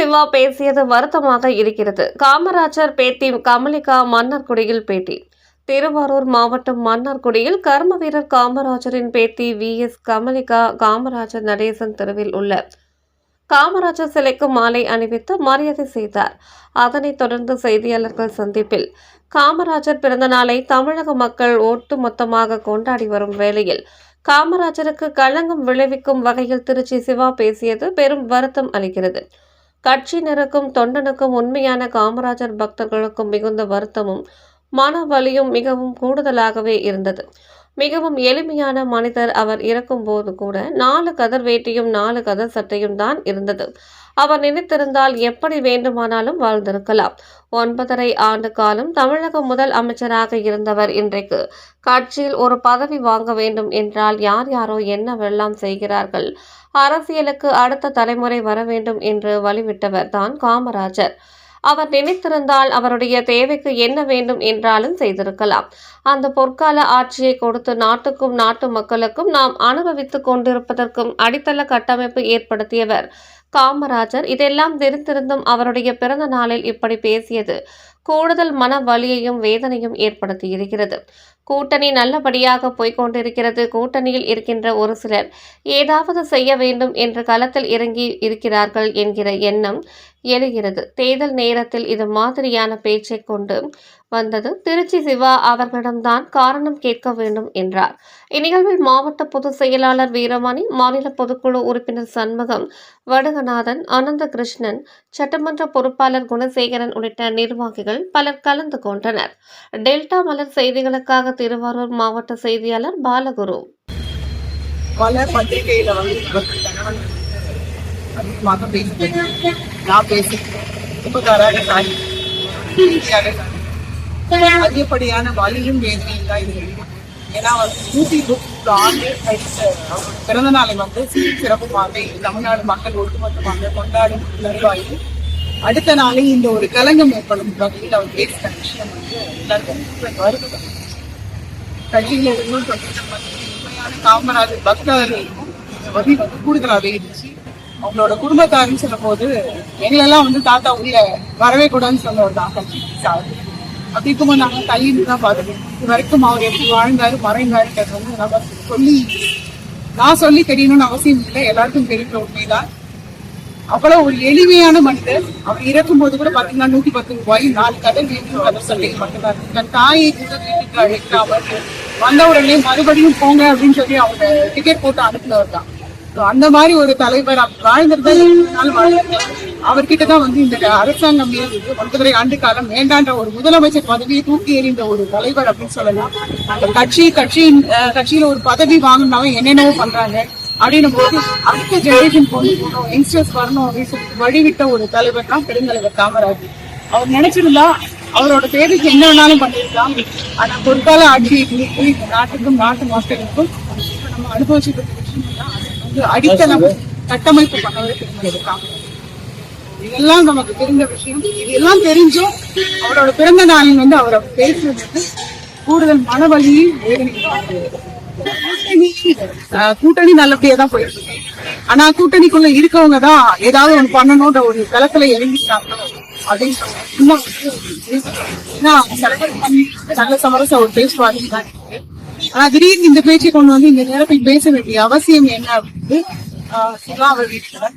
சிவா பேசியது வருத்தமாக இருக்கிறது. காமராஜர் பேத்தி கமலிகா மன்னார்குடியில் பேட்டி. திருவாரூர் மாவட்டம் மன்னார்குடியில் கர்ம வீரர் காமராஜரின் பேத்தி வி. எஸ். கமலிகா காமராஜர் நடேசன் தெருவில் உள்ள காமராஜர் சிலைக்கு மாலை அணிவித்து மரியாதை செய்தார். அதனைத் தொடர்ந்து செய்தியாளர்கள் சந்திப்பில் காமராஜர் பிறந்த நாளை தமிழக மக்கள் ஒட்டுமொத்தமாக கொண்டாடி வரும் வேளையில் காமராஜருக்கு களங்கம் விளைவிக்கும் வகையில் திருச்சி சிவா பேசியது பெரும் வருத்தம் அளிக்கிறது. கட்சியினருக்கும் தொண்டனுக்கும் உண்மையான காமராஜர் பக்தர்களுக்கும் மிகுந்த வருத்தமும் மன வலியும் மிகவும் கூடுதலாகவே இருந்தது. மிகவும் எளிமையான மனிதர் அவர் இறக்கும்போது கூட நாலு கதர் வேட்டியும் நாலு கதர் சட்டையும் தான் இருந்தது. அவர் நினைத்திருந்தால் எப்படி வேண்டுமானாலும் வாழ்ந்திருக்கலாம். ஒன்பதரை ஆண்டு காலம் தமிழக முதல் அமைச்சராக இருந்தவர் இன்றைக்கு. கட்சியில் ஒரு பதவி வாங்க வேண்டும் என்றால் யார் யாரோ என்னவெல்லாம் செய்கிறார்கள்? அரசியலுக்கு அடுத்த தலைமுறை வர வேண்டும் என்று வழிவிட்டவர் தான் காமராஜர். அவர் நினைத்திருந்தால் அவருடைய தேவைக்கு என்ன வேண்டும் என்றாலும் செய்திருக்கலாம். அந்த பொற்கால ஆட்சியை கொடுத்து நாட்டுக்கும் நாட்டு மக்களுக்கும் நாம் அனுபவித்துக் கொண்டிருப்பதற்கும் அடித்தள கட்டமைப்பு ஏற்படுத்தியவர் காமராஜர். இதெல்லாம் தெரிந்திருந்தும் அவருடைய பிறந்த நாளில் இப்படி பேசியது. கூடுதல் மன வலியையும் வேதனையும் ஏற்படுத்தியிருக்கிறது. கூட்டணி நல்லபடியாக போய்கொண்டிருக்கிறது கூட்டணியில் இருக்கின்ற ஒரு சிலர் ஏதாவது செய்ய வேண்டும் என்று களத்தில் இறங்கி இருக்கிறார்கள் என்கிற எண்ணம் எழுகிறது. தேர்தல் நேரத்தில் இது மாதிரியான பேச்சை கொண்டு வந்தது. திருச்சி சிவா அவர்களிடம்தான் காரணம் கேட்க வேண்டும் என்றார். இந்நிகழ்வில் மாவட்ட பொதுச் செயலாளர் வீரமணி மாநில பொதுக்குழு உறுப்பினர் சண்முகம் வடுகநாதன் அனந்த கிருஷ்ணன் சட்டமன்ற பொறுப்பாளர் குணசேகரன் உள்ளிட்ட நிர்வாகிகள் பலர் கலந்து கொண்டனர். டெல்டா மலர் செய்திகளுக்காக திருவாரூர் மாவட்ட செய்தியாளர் பாலகுரு. பல பத்திரிகையில வந்து அதிகமாக பேசுகிறேன் நான் பேசி உபகாராக சாரி அதிகப்படியான வலியும் வேதனையும் தான் இது ஏன்னா வந்து நூத்தி முப்பது ஆண்டு பிறந்த நாளை வந்து சீர் சிறப்புமாக தமிழ்நாடு மக்கள் ஒட்டுமொத்தமாக கொண்டாடும் நல்வாயில் அடுத்த நாளே இந்த ஒரு கலங்கம் ஏற்படும் வகையில் அவர் பேசின விஷயம் வந்து எல்லாருக்கும் வருகிறது கட்சியில இருந்தும் உண்மையான காமராஜர் பக்தர்களுக்கும் வகை வந்து கூடுதலாகவே இருந்துச்சு அவங்களோட குடும்பத்தாருன்னு சொல்லும் போது எங்களெல்லாம் வந்து தாத்தா உள்ள வரவே கூடாதுன்னு சொன்னவர் தான் தாத்தா சார். அப்படி இருக்கும்போது நாங்கள் கையிட்டு தான் பார்த்துக்கோம் இது வரைக்கும் அவர் எப்படி வாழ்ந்தாரு மறைந்தாருன்றது வந்து நம்ம சொல்லி நான் சொல்லி தெரியணும்னு அவசியம் இல்லை. எல்லாருக்கும் தெரிஞ்ச உண்மைதான். அவ்வளவு ஒரு எளிமையான மனிதர். அவர் இறக்கும் போது கூட பாத்தீங்கன்னா நூத்தி பத்து ரூபாய் நாலு கடல் வீட்டுக்கு கதை சொல்லி மட்டும்தான். தன் தாயை கூட வீட்டுக்கு அழைக்காமல் வந்த உடனே மறுபடியும் போங்க அப்படின்னு சொல்லி அவங்க டிக்கெட் போட்டு அனுப்பினவர் தான். அந்த மாதிரி ஒரு தலைவர் அவர் அவர்கிட்ட தான் வந்து இந்த அரசாங்கம் ஒன்பதரை ஆண்டு காலம் வேண்டான்ற ஒரு முதலமைச்சர் பதவியை தூக்கி எறிந்த ஒரு தலைவர் அப்படின்னு சொல்லலாம். அந்த கட்சி கட்சியின் கட்சியில ஒரு பதவி வாங்கினாலும் என்னென்னவோ பண்றாங்க. அப்படின்னும் போது அடுத்த ஜெனரேஷன் கொண்டு போகணும் யங்ஸ்டர்ஸ் வரணும் அப்படின்னு சொல்லி வழிவிட்ட ஒரு தலைவர் தான் பெருந்தலைவர் காமராஜ். அவர் நினைச்சிருந்தா அவரோட தேவைக்கு என்ன வேணாலும் பண்ணிருக்கலாம். ஆனா பொற்கால ஆட்சியை நாட்டுக்கும் நாட்டு மக்களுக்கும் நம்ம அனுபவிச்சுட்டு அடித்தளம் கட்டமைப்பு பண்ணவர் இதெல்லாம் நமக்கு தெரிந்த விஷயம். இதெல்லாம் தெரிஞ்சும் அவரோட பிறந்த நாளில் வந்து அவரை பேசுறது வந்து கூடுதல் மனவழியும் வேதனையும் கூட்டணி ஆஹ், கூட்டணி நல்லபடியா தான் போயிருக்கு ஆனா கூட்டணிக்குள்ள இருக்கவங்க தான் ஏதாவது ஒண்ணு பண்ணணும்ன்ற ஒரு களத்துல இறங்கிட்டாங்க அப்படின்னு சொல்றாங்க. நல்ல சமரசம் அவர் பேசுவாரு ஆனா திடீர்னு இந்த பேச்சை கொண்டு வந்து இந்த நேரத்தில் பேச வேண்டிய அவசியம் என்ன அப்படின்னு ஆஹ், சிவா அவர் வீட்டுல தான்